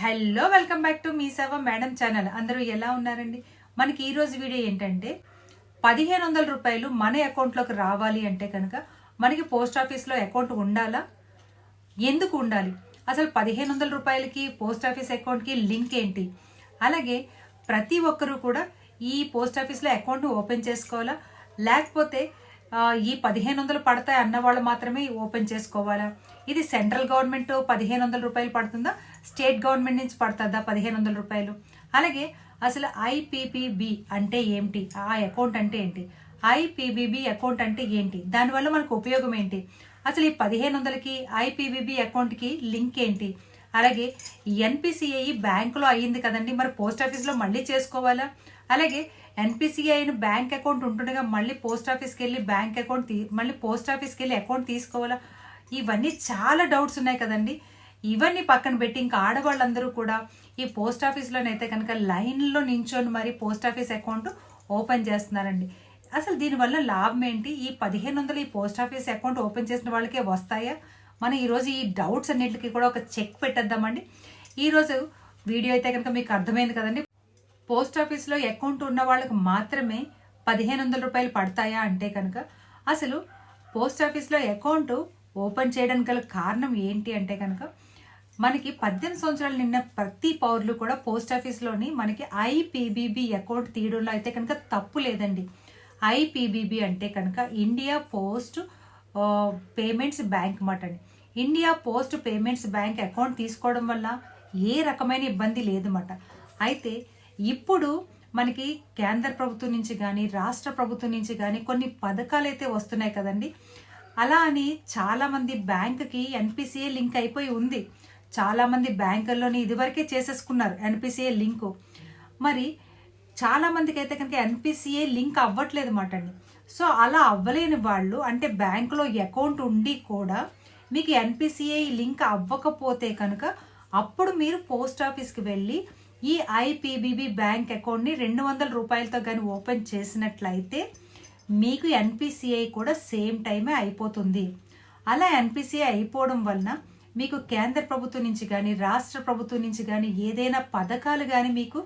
Hello welcome back to మీ సేవ madam channel. అందరూ ఎలా ఉన్నారండి? మనకి ఈరోజు వీడియో ఏంటంటే పదిహేను వందల రూపాయలు మన అకౌంట్లోకి రావాలి అంటే కనుక మనకి పోస్ట్ ఆఫీస్లో అకౌంట్ ఉండాలా? ఎందుకు ఉండాలి? అసలు పదిహేను వందల రూపాయలకి పోస్ట్ ఆఫీస్ అకౌంట్కి లింక్ ఏంటి? అలాగే ప్రతి ఒక్కరూ కూడా ఈ పోస్ట్ ఆఫీస్లో అకౌంట్ ఓపెన్ చేసుకోవాలా? లేకపోతే ఈ పదిహేను వందలు పడతాయి అన్న వాళ్ళు మాత్రమే ఓపెన్ చేసుకోవాలా? ఇది సెంట్రల్ గవర్నమెంట్ పదిహేను వందల రూపాయలు పడుతుందా? స్టేట్ గవర్నమెంట్ నుంచి పడుతుందా పదిహేను వందల రూపాయలు? అలాగే అసలు ఐపీపీబి అంటే ఏంటి? ఆ అకౌంట్ అంటే ఏంటి? ఐపీబీబీ అకౌంట్ అంటే ఏంటి? దానివల్ల మనకు ఉపయోగం ఏంటి? అసలు ఈ పదిహేను వందలకి ఐపీబీబీ అకౌంట్కి లింక్ ఏంటి? అలాగే ఎన్పిసిఐ బ్యాంకులో అయ్యింది కదండి మరి పోస్ట్ ఆఫీస్లో మళ్ళీ చేసుకోవాలా? అలాగే ఎన్పిసిఐని బ్యాంక్ అకౌంట్ ఉంటుండగా మళ్ళీ పోస్ట్ ఆఫీస్కి వెళ్ళి బ్యాంక్ అకౌంట్ తీ మళ్ళీ పోస్ట్ ఆఫీస్కి వెళ్ళి అకౌంట్ తీసుకోవాలా? ఇవన్నీ చాలా డౌట్స్ ఉన్నాయి కదండి. ఇవన్నీ పక్కన పెట్టి ఇంకా ఆడవాళ్ళందరూ కూడా ఈ పోస్ట్ ఆఫీస్లోనైతే కనుక లైన్లో నించొని మరి పోస్ట్ ఆఫీస్ అకౌంట్ ఓపెన్ చేస్తున్నారండి. అసలు దీనివల్ల లాభం ఏంటి? ఈ పదిహేను వందలు ఈ పోస్ట్ ఆఫీస్ అకౌంట్ ఓపెన్ చేసిన వాళ్ళకే వస్తాయా? మనం ఈరోజు ఈ డౌట్స్ అన్నింటికి కూడా ఒక చెక్ పెట్టేద్దామండి. ఈరోజు వీడియో అయితే కనుక మీకు అర్థమైంది కదండి. పోస్ట్ ఆఫీస్లో అకౌంట్ ఉన్న వాళ్ళకి మాత్రమే పదిహేను వందల రూపాయలు పడతాయా అంటే కనుక అసలు పోస్ట్ ఆఫీస్లో అకౌంట్ ఓపెన్ చేయడానికి గల కారణం ఏంటి అంటే కనుక మనకి పద్దెనిమిది సంవత్సరాలు నిన్న ప్రతి పౌరులు కూడా పోస్ట్ ఆఫీస్లోని మనకి ఐపీబీబీ అకౌంట్ తీయడంలో అయితే కనుక తప్పు లేదండి. ఐపీబీబీ అంటే కనుక ఇండియా పోస్ట్ పేమెంట్స్ బ్యాంక్ మాట అండి. India post payments bank account తీసుకోవడం వల్ల ఏ రకమైన ఇబ్బంది లేదన్నమాట అయితే ఇప్పుడు మనకి కేంద్ర ప్రభుత్వం నుంచి కానీ రాష్ట్ర ప్రభుత్వం నుంచి కానీ కొన్ని పథకాలు అయితే వస్తున్నాయి కదండి. అలా అని చాలామంది బ్యాంకుకి ఎన్పిసిఏ లింక్ అయిపోయి ఉంది. చాలామంది బ్యాంకుల్లోని ఇదివరకే చేసేసుకున్నారు ఎన్పిసిఏ లింకు. మరి చాలామందికి అయితే కనుక ఎన్పిసిఏ లింక్ అవ్వట్లేదు మాట అండి. సో అలా అవ్వలేని వాళ్ళు అంటే బ్యాంకులో అకౌంట్ ఉండి కూడా మీకు ఎన్పిసిఐ లింక్ అవ్వకపోతే కనుక అప్పుడు మీరు పోస్ట్ ఆఫీస్కి వెళ్ళి ఈ ఐపీబీబీ బ్యాంక్ అకౌంట్ని రెండు వందల రూపాయలతో కానీ ఓపెన్ చేసినట్లయితే మీకు ఎన్పిసిఐ కూడా సేమ్ టైమే అయిపోతుంది. అలా ఎన్పిసిఐ అయిపోవడం వలన మీకు కేంద్ర ప్రభుత్వం నుంచి కానీ రాష్ట్ర ప్రభుత్వం నుంచి కానీ ఏదైనా పథకాలు కానీ మీకు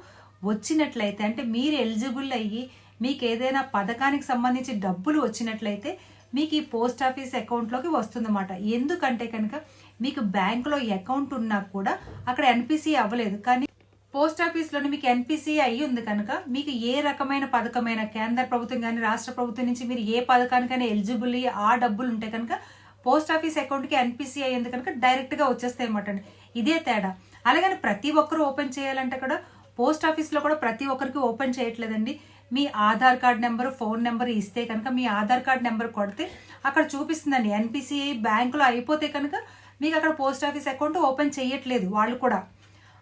వచ్చినట్లయితే అంటే మీరు ఎలిజిబుల్ అయ్యి మీకు ఏదైనా పథకానికి సంబంధించి డబ్బులు వచ్చినట్లయితే మీకు ఈ పోస్ట్ ఆఫీస్ అకౌంట్లోకి వస్తుందన్నమాట. ఎందుకంటే కనుక మీకు బ్యాంకులో అకౌంట్ ఉన్నా కూడా అక్కడ ఎన్పిసి అవ్వలేదు. కానీ పోస్ట్ ఆఫీస్లోని మీకు ఎన్పిసి అయ్యి ఉంది కనుక మీకు ఏ రకమైన పథకమైన కేంద్ర ప్రభుత్వం కానీ రాష్ట్ర ప్రభుత్వం నుంచి మీరు ఏ పథకానికైనా ఎలిజిబుల్ ఆ డబ్బులు ఉంటే కనుక పోస్ట్ ఆఫీస్ అకౌంట్కి ఎన్పిసి అయ్యింది కనుక డైరెక్ట్గా వచ్చేస్తాయి అన్నమాట అండి. ఇదే తేడా. అలాగని ప్రతి ఒక్కరు ఓపెన్ చేయాలంటే కూడా పోస్ట్ ఆఫీస్లో కూడా ప్రతి ఒక్కరికి ఓపెన్ చేయట్లేదండి. మీ Aadhaar card number phone number ఇస్తే కనుక మీ ఆధార్ కార్డ్ నెంబర్ కొడితే అక్కడ చూపిస్తుందండి. ఎన్పిసిఐ బ్యాంకులో అయిపోతే కనుక మీకు అక్కడ పోస్ట్ ఆఫీస్ అకౌంట్ ఓపెన్ చేయట్లేదు వాళ్ళు కూడా.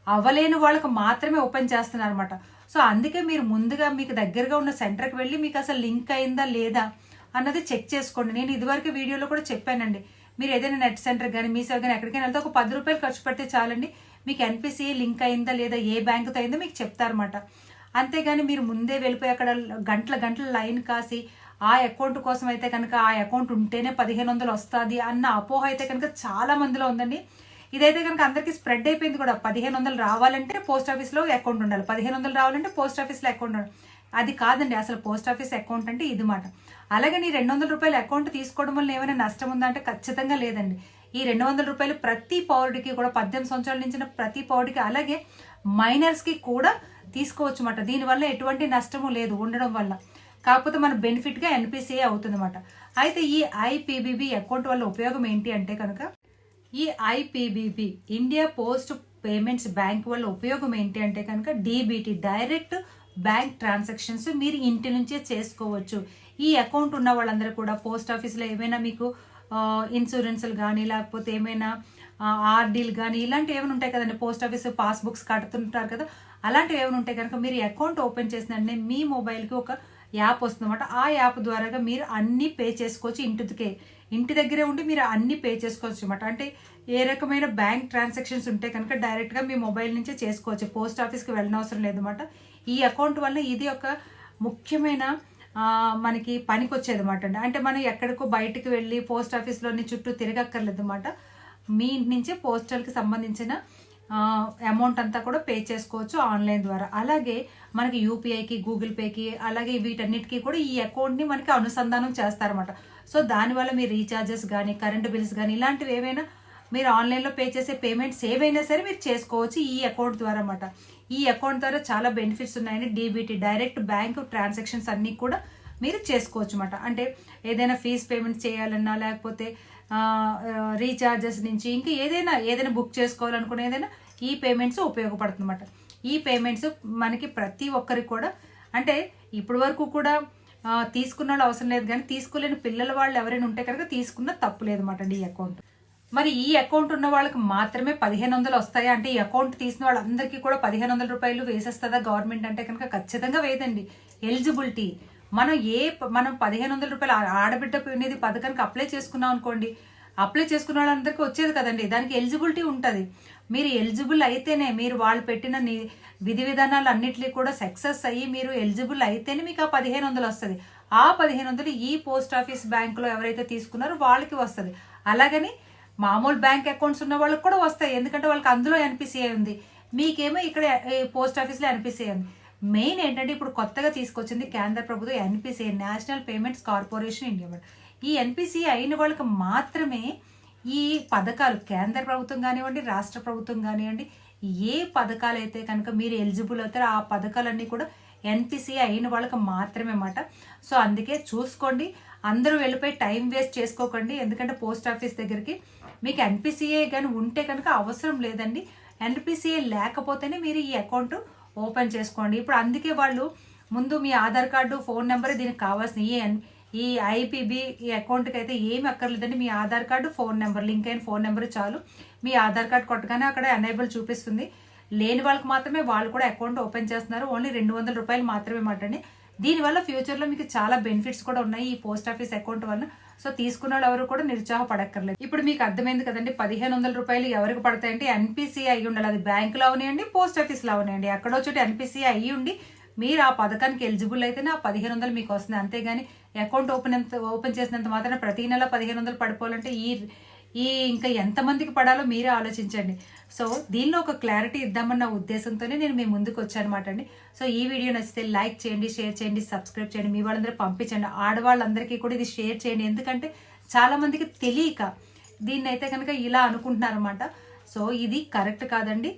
అవ్వలేని వాళ్ళకి మాత్రమే ఓపెన్ చేస్తున్నారు అనమాట సో అందుకే మీరు ముందుగా మీకు దగ్గరగా ఉన్న సెంటర్కి వెళ్ళి మీకు అసలు లింక్ అయిందా లేదా అన్నది చెక్ చేసుకోండి. నేను ఇదివరకు వీడియోలో కూడా చెప్పానండి. మీరు ఏదైనా నెట్ సెంటర్ కానీ మీ సేవ కానీ ఎక్కడికైనా వెళ్తే ఒక పది రూపాయలు ఖర్చు పెడితే చాలండి. మీకు ఎన్పిసిఏ లింక్ అయిందా లేదా ఏ బ్యాంకుతో అయిందో మీకు చెప్తారన్నమాట. అంతేగాని మీరు ముందే వెళ్ళిపోయి అక్కడ గంటల గంటల లైన్ కాసి ఆ అకౌంట్ కోసం అయితే కనుక ఆ అకౌంట్ ఉంటేనే పదిహేను వందలు వస్తుంది అన్న అపోహ అయితే కనుక చాలా మందిలో ఉందండి. ఇదైతే కనుక అందరికీ స్ప్రెడ్ అయిపోయింది కూడా. పదిహేను వందలు రావాలంటే పోస్ట్ ఆఫీస్లో అకౌంట్ ఉండాలి. పదిహేను వందలు రావాలంటే పోస్ట్ ఆఫీస్లో అకౌంట్ ఉండాలి. అది కాదండి అసలు పోస్ట్ ఆఫీస్ అకౌంట్ అంటే ఇది మాట. అలాగే నీ రెండు వందల రూపాయల అకౌంట్ తీసుకోవడం వల్ల ఏమైనా నష్టం ఉందా అంటే ఖచ్చితంగా లేదండి. ఈ రెండు వందల రూపాయలు ప్రతి పౌరుడికి కూడా పద్దెనిమిది సంవత్సరాల నుంచి ప్రతి పౌరుడికి అలాగే మైనర్స్కి కూడా తీసుకోవచ్చు అన్నమాట దీనివల్ల ఎటువంటి నష్టము లేదు ఉండడం వల్ల. కాకపోతే మన బెనిఫిట్గా ఎన్పిసిఏ అవుతుంది అనమాట అయితే ఈ ఐపీబీబీ అకౌంట్ వల్ల ఉపయోగం ఏంటి అంటే కనుక ఈ IPBB India post payments bank వల్ల ఉపయోగం ఏంటి అంటే కనుక డీబీటీ డైరెక్ట్ బ్యాంక్ ట్రాన్సాక్షన్స్ మీరు ఇంటి నుంచే చేసుకోవచ్చు. ఈ అకౌంట్ ఉన్న వాళ్ళందరూ కూడా పోస్ట్ ఆఫీస్లో ఏమైనా మీకు ఇన్సూరెన్స్లు కానీ లేకపోతే ఏమైనా ఆర్డీలు కానీ ఇలాంటివి ఏమైనా ఉంటాయి కదండి? పోస్ట్ ఆఫీస్ పాస్బుక్స్ కడుతుంటారు కదా? అలాంటివి ఏమైనా ఉంటాయి కనుక మీరు అకౌంట్ ఓపెన్ చేసిన మీ మొబైల్కి ఒక యాప్ వస్తుందన్నమాట. ఆ యాప్ ద్వారా మీరు అన్నీ పే చేసుకోవచ్చు ఇంటికే. ఇంటి దగ్గరే ఉండి మీరు అన్ని పే చేసుకోవచ్చు అనమాట అంటే ఏ రకమైన బ్యాంక్ ట్రాన్సాక్షన్స్ ఉంటే కనుక డైరెక్ట్గా మీ మొబైల్ నుంచే చేసుకోవచ్చు. పోస్ట్ ఆఫీస్కి వెళ్ళనవసరం లేదన్నమాట ఈ అకౌంట్ వల్ల ఇది ఒక ముఖ్యమైన మనకి పనికి వచ్చేది అనమాట అండి. అంటే మనం ఎక్కడికో బయటకు వెళ్ళి పోస్ట్ ఆఫీస్లోని చుట్టూ తిరగక్కర్లేదు అనమాట మీ ఇంటి నుంచే పోస్టల్కి సంబంధించిన అమౌంట్ అంతా కూడా పే చేసుకోవచ్చు ఆన్లైన్ ద్వారా. అలాగే మనకి యూపీఐకి గూగుల్ పేకి అలాగే వీటన్నిటికీ కూడా ఈ అకౌంట్ని మనకి అనుసంధానం చేస్తారన్నమాట. సో దానివల్ల మీ రీఛార్జెస్ కానీ కరెంటు బిల్స్ కానీ ఇలాంటివి ఏవైనా మీరు ఆన్లైన్లో పే చేసే పేమెంట్స్ ఏవైనా సరే మీరు చేసుకోవచ్చు ఈ అకౌంట్ ద్వారా అనమాట ఈ అకౌంట్ ద్వారా చాలా బెనిఫిట్స్ ఉన్నాయండి డీబీటీ డైరెక్ట్ బ్యాంక్ ట్రాన్సాక్షన్స్ అన్నీ కూడా మీరు చేసుకోవచ్చు అనమాట అంటే ఏదైనా ఫీజ్ పేమెంట్ చేయాలన్నా లేకపోతే రీఛార్జెస్ నుంచి ఇంకా ఏదైనా ఏదైనా బుక్ చేసుకోవాలనుకునే ఏదైనా ఈ పేమెంట్స్ ఉపయోగపడుతుందన్నమాట. ఈ పేమెంట్స్ మనకి ప్రతి ఒక్కరికి కూడా అంటే ఇప్పటి వరకు కూడా తీసుకున్న వాళ్ళు అవసరం లేదు కానీ తీసుకోలేని పిల్లల వాళ్ళు ఎవరైనా ఉంటే కనుక తీసుకున్న తప్పు లేదన్నమాట అండి ఈ అకౌంట్ మరి ఈ అకౌంట్ ఉన్న వాళ్ళకి మాత్రమే పదిహేను వందలు వస్తాయా? అంటే ఈ అకౌంట్ తీసిన వాళ్ళందరికీ కూడా పదిహేను వందల రూపాయలు వేసేస్తుందా గవర్నమెంట్ అంటే కనుక ఖచ్చితంగా వేదండి ఎలిజిబిలిటీ మనం ఏ మనం పదిహేను వందల రూపాయలు ఆడబిడ్డ అనేది పథకానికి అప్లై చేసుకున్నాం అనుకోండి అప్లై చేసుకున్న వాళ్ళందరికీ వచ్చేది కదండి దానికి ఎలిజిబిలిటీ ఉంటుంది. మీరు ఎలిజిబుల్ అయితేనే మీరు వాళ్ళు పెట్టిన ని- విధి విధానాలు అన్నిటినీ కూడా సక్సెస్ అయ్యి మీరు ఎలిజిబుల్ అయితేనే మీకు ఆ పదిహేను వందలు వస్తుంది. ఆ పదిహేను వందలు ఈ పోస్ట్ ఆఫీస్ బ్యాంకులో ఎవరైతే తీసుకున్నారో వాళ్ళకి వస్తుంది. అలాగని మామూలు బ్యాంక్ అకౌంట్స్ ఉన్న వాళ్ళకి కూడా వస్తాయి ఎందుకంటే వాళ్ళకి అందులో ఎన్పిసిఐ ఉంది. మీకేమో ఇక్కడ పోస్ట్ ఆఫీస్లో ఎన్పిసిఐ ఉంది. మెయిన్ ఏంటంటే ఇప్పుడు కొత్తగా తీసుకొచ్చింది కేంద్ర ప్రభుత్వం NPCI national payments corporation India ఈ ఎన్పిసిఐ అయిన వాళ్ళకి మాత్రమే ఈ పథకాలు కేంద్ర ప్రభుత్వం కానివ్వండి రాష్ట్ర ప్రభుత్వం కానివ్వండి ఏ పథకాలు అయితే కనుక మీరు ఎలిజిబుల్ అవుతారో ఆ పథకాలన్నీ కూడా ఎన్పిసిఐ అయిన వాళ్ళకి మాత్రమే అన్నమాట. సో అందుకే చూసుకోండి. అందరూ వెళ్ళిపోయి టైం వేస్ట్ చేసుకోకండి. ఎందుకంటే పోస్ట్ ఆఫీస్ దగ్గరికి మీకు ఎన్పిసిఐ కానీ ఉంటే కనుక అవసరం లేదండి. ఎన్పిసిఐ లేకపోతేనే మీరు ఈ అకౌంట్ ఓపెన్ చేసుకోండి. ఇప్పుడు అందుకే వాళ్ళు ముందు మీ ఆధార్ కార్డు ఫోన్ నెంబర్ దీనికి కావాల్సిన ఈ ఈ ఐపీబీ ఈ అకౌంట్కి అయితే ఏమి అక్కర్లేదండి. మీ Aadhaar card phone number link అయిన ఫోన్ నెంబర్ చాలు. మీ ఆధార్ కార్డు కొట్టగానే అక్కడ ఎనేబుల్ చూపిస్తుంది. లేని వాళ్ళకి మాత్రమే వాళ్ళు కూడా అకౌంట్ ఓపెన్ చేస్తున్నారు. ఓన్లీ రెండు వందల రూపాయలు మాత్రమే మాటండి దీనివల్ల ఫ్యూచర్లో మీకు చాలా బెనిఫిట్స్ కూడా ఉన్నాయి ఈ పోస్ట్ ఆఫీస్ అకౌంట్ వల్ల సో తీసుకున్న వాళ్ళు ఎవరు కూడా నిరుత్సాహపడక్కర్లేదు. ఇప్పుడు మీకు అర్థమైంది కదండి పదిహేను వందల రూపాయలు ఎవరికి పడతాయంటే ఎన్పిసి అయి ఉండాలి. అది బ్యాంకులో అవనివ్వండి పోస్ట్ ఆఫీస్లో అవనివ్వండి ఎక్కడో చోట ఎన్పిసి అయ్యి ఉండి మీరు ఆ పథకానికి ఎలిజిబుల్ అయితేనే ఆ పదిహేను వందలు మీకు వస్తుంది. అంతేగాని అకౌంట్ ఓపెన్ ఎంత ఓపెన్ చేసినంత మాత్రం ప్రతి నెల పదిహేను వందలు పడిపోవాలంటే ఈ ఈ ఇంకా ఎంతమందికి పడాలో మీరే ఆలోచించండి. సో దీనిలో ఒక క్లారిటీ ఇద్దామన్న ఉద్దేశంతోనే నేను మీ ముందుకు వచ్చానమాట అండి. సో ఈ వీడియో నచ్చితే లైక్ చేయండి షేర్ చేయండి సబ్స్క్రైబ్ చేయండి మీ వాళ్ళందరూ పంపించండి. ఆడవాళ్ళందరికీ కూడా ఇది షేర్ చేయండి. ఎందుకంటే చాలామందికి తెలియక దీన్ని అయితే కనుక ఇలా అనుకుంటున్నారన్నమాట. సో ఇది కరెక్ట్ కాదండి.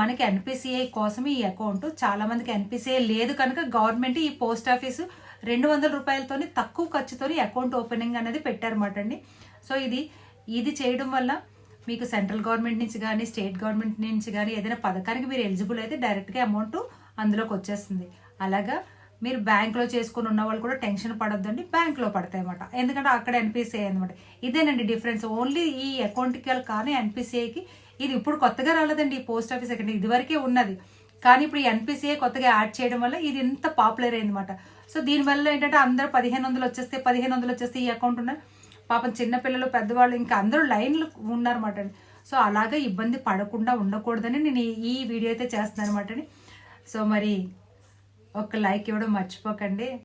మనకి ఎన్పిసిఐ కోసం ఈ అకౌంట్. చాలామందికి ఎన్పిసిఐ లేదు కనుక గవర్నమెంట్ ఈ పోస్ట్ ఆఫీసు రెండు వందల రూపాయలతోని తక్కువ ఖర్చుతోని అకౌంట్ ఓపెనింగ్ అనేది పెట్టారన్నమాట అండి. సో ఇది ఇది చేయడం వల్ల మీకు సెంట్రల్ గవర్నమెంట్ నుంచి కానీ స్టేట్ గవర్నమెంట్ నుంచి కానీ ఏదైనా పథకానికి మీరు ఎలిజిబుల్ అయితే డైరెక్ట్గా అమౌంట్ అందులోకి వచ్చేస్తుంది. అలాగా మీరు బ్యాంక్లో చేసుకుని ఉన్న వాళ్ళు కూడా టెన్షన్ పడొద్దండి బ్యాంక్లో పడతాయి అన్నమాట. ఎందుకంటే అక్కడ ఎన్పిసిఐ అనమాట ఇదేనండి డిఫరెన్స్ ఓన్లీ ఈ అకౌంట్కి కానీ ఎన్పిసిఐకి ఇది ఇప్పుడు కొత్తగా రాలేదండి ఈ పోస్ట్ ఆఫీస్ అకౌంట్ ఇదివరకే ఉన్నది. కానీ ఇప్పుడు ఈ ఎన్పిసిఐ కొత్తగా యాడ్ చేయడం వల్ల ఇది ఇంత పాపులర్ అయిందన్నమాట సో దీనివల్ల ఏంటంటే అందరూ పదిహేను వందలు వచ్చేస్తే పదిహేను వందలు వచ్చేస్తే ఈ అకౌంట్ ఉన్న పాపం చిన్నపిల్లలు పెద్దవాళ్ళు ఇంకా అందరూ లైన్లు ఉన్నారన్నమాట అండి. సో అలాగే ఇబ్బంది పడకుండా ఉండకూడదని నేను ఈ- వీడియో అయితే చేస్తున్నాను అనమాట సో మరి ఒక లైక్ ఇవ్వడం మర్చిపోకండి.